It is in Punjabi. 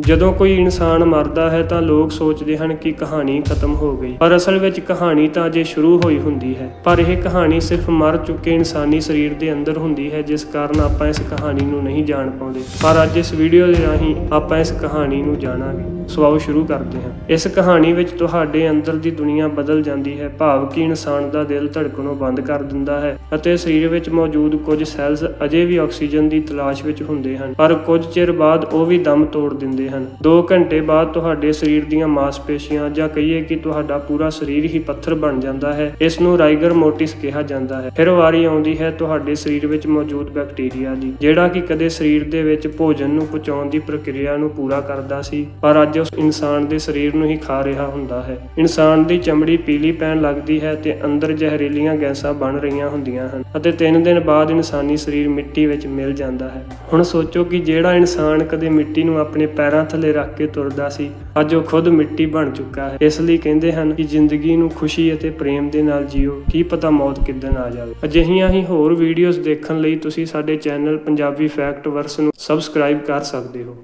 ਜਦੋਂ ਕੋਈ ਇਨਸਾਨ ਮਰਦਾ ਹੈ ਤਾਂ ਲੋਕ ਸੋਚਦੇ ਹਨ ਕਿ ਕਹਾਣੀ ਖਤਮ ਹੋ ਗਈ। ਪਰ ਅਸਲ ਵਿੱਚ ਕਹਾਣੀ ਤਾਂ ਅਜੇ ਸ਼ੁਰੂ ਹੋਈ ਹੁੰਦੀ ਹੈ। ਪਰ ਇਹ ਕਹਾਣੀ ਸਿਰਫ ਮਰ ਚੁੱਕੇ ਇਨਸਾਨੀ ਸਰੀਰ ਦੇ ਅੰਦਰ ਹੁੰਦੀ ਹੈ, ਜਿਸ ਕਾਰਨ ਆਪਾਂ ਇਸ ਕਹਾਣੀ ਨੂੰ ਨਹੀਂ ਜਾਣ ਪਾਉਂਦੇ। ਪਰ ਅੱਜ ਇਸ ਵੀਡੀਓ ਦੇ ਰਾਹੀਂ ਆਪਾਂ ਇਸ ਕਹਾਣੀ ਨੂੰ ਜਾਣਾਂਗੇ। ਸੋ ਆਓ ਸ਼ੁਰੂ ਕਰਦੇ ਹਾਂ। ਇਸ ਕਹਾਣੀ ਵਿੱਚ ਤੁਹਾਡੇ ਅੰਦਰ ਦੀ ਦੁਨੀਆ ਬਦਲ ਜਾਂਦੀ ਹੈ। ਭਾਵ ਕਿ ਇਨਸਾਨ ਦਾ ਦਿਲ ਧੜਕਣੋਂ ਬੰਦ ਕਰ ਦਿੰਦਾ ਹੈ ਅਤੇ ਸਰੀਰ ਵਿੱਚ ਮੌਜੂਦ ਕੁਝ ਸੈੱਲਸ ਅਜੇ ਵੀ ਆਕਸੀਜਨ ਦੀ ਤਲਾਸ਼ ਵਿੱਚ ਹੁੰਦੇ ਹਨ। ਪਰ ਕੁਝ ਚਿਰ ਬਾਅਦ ਉਹ ਵੀ ਦਮ ਤੋੜ ਦਿੰਦੇ ਹਨ। 2 ਘੰਟੇ ਬਾਅਦ ਤੁਹਾਡੇ ਸਰੀਰ ਦੀਆਂ ਮਾਸਪੇਸ਼ੀਆਂ ਜਾਂ ਕਹੀਏ ਕਿ ਤੁਹਾਡਾ ਪੂਰਾ ਸਰੀਰ ਹੀ ਪੱਥਰ ਬਣ ਜਾਂਦਾ ਹੈ। ਇਸ ਨੂੰ ਰਾਈਗਰ ਮੋਟਿਸ ਕਿਹਾ ਜਾਂਦਾ ਹੈ। ਫਿਰ ਵਾਰੀ ਆਉਂਦੀ ਹੈ ਤੁਹਾਡੇ ਸਰੀਰ ਵਿੱਚ ਮੌਜੂਦ ਬੈਕਟੀਰੀਆ ਦੀ, ਜਿਹੜਾ ਕਿ ਕਦੇ ਸਰੀਰ ਦੇ ਵਿੱਚ ਭੋਜਨ ਨੂੰ ਪਚਾਉਣ ਦੀ ਪ੍ਰਕਿਰਿਆ ਨੂੰ ਪੂਰਾ ਕਰਦਾ ਸੀ, ਪਰ ਅੱਜ ਉਸ ਇਨਸਾਨ ਦੇ ਸਰੀਰ ਨੂੰ ਹੀ ਖਾ ਰਿਹਾ ਹੁੰਦਾ ਹੈ। ਇਨਸਾਨ ਦੀ ਚਮੜੀ ਪੀਲੀ ਪੈਣ ਲੱਗਦੀ ਹੈ ਤੇ ਅੰਦਰ ਜ਼ਹਿਰੀਲੀਆਂ ਗੈਸਾਂ ਬਣ ਰਹੀਆਂ ਹੁੰਦੀਆਂ ਹਨ ਅਤੇ 3 ਦਿਨ ਬਾਅਦ ਇਨਸਾਨੀ ਸਰੀਰ ਮਿੱਟੀ ਵਿੱਚ ਮਿਲ ਜਾਂਦਾ ਹੈ। ਹੁਣ ਸੋਚੋ ਕਿ ਜਿਹੜਾ ਇਨਸਾਨ ਕਦੇ ਮਿੱਟੀ ਨੂੰ ਆਪਣੇ ਪੈਰ ਥੱਲੇ ਰੱਖ ਕੇ ਤੁਰਦਾ ਸੀ। ਅੱਜ ਉਹ ਖੁਦ ਮਿੱਟੀ ਬਣ ਚੁੱਕਾ ਹੈ। ਇਸ ਲਈ ਕਹਿੰਦੇ ਹਨ ਕਿ ਜ਼ਿੰਦਗੀ ਨੂੰ ਖੁਸ਼ੀ ਅਤੇ ਪ੍ਰੇਮ ਦੇ ਨਾਲ ਜੀਓ। ਕੀ ਪਤਾ ਮੌਤ ਕਿੱਦਣ ਆ ਜਾਵੇ। ਅਜਿਹੀਆਂ ਹੀ ਹੋਰ ਵੀਡੀਓਜ਼ ਦੇਖਣ ਲਈ ਤੁਸੀਂ ਸਾਡੇ ਚੈਨਲ ਪੰਜਾਬੀ ਫੈਕਟ ਵਰਸ ਨੂੰ ਸਬਸਕ੍ਰਾਈਬ ਕਰ ਸਕਦੇ ਹੋ।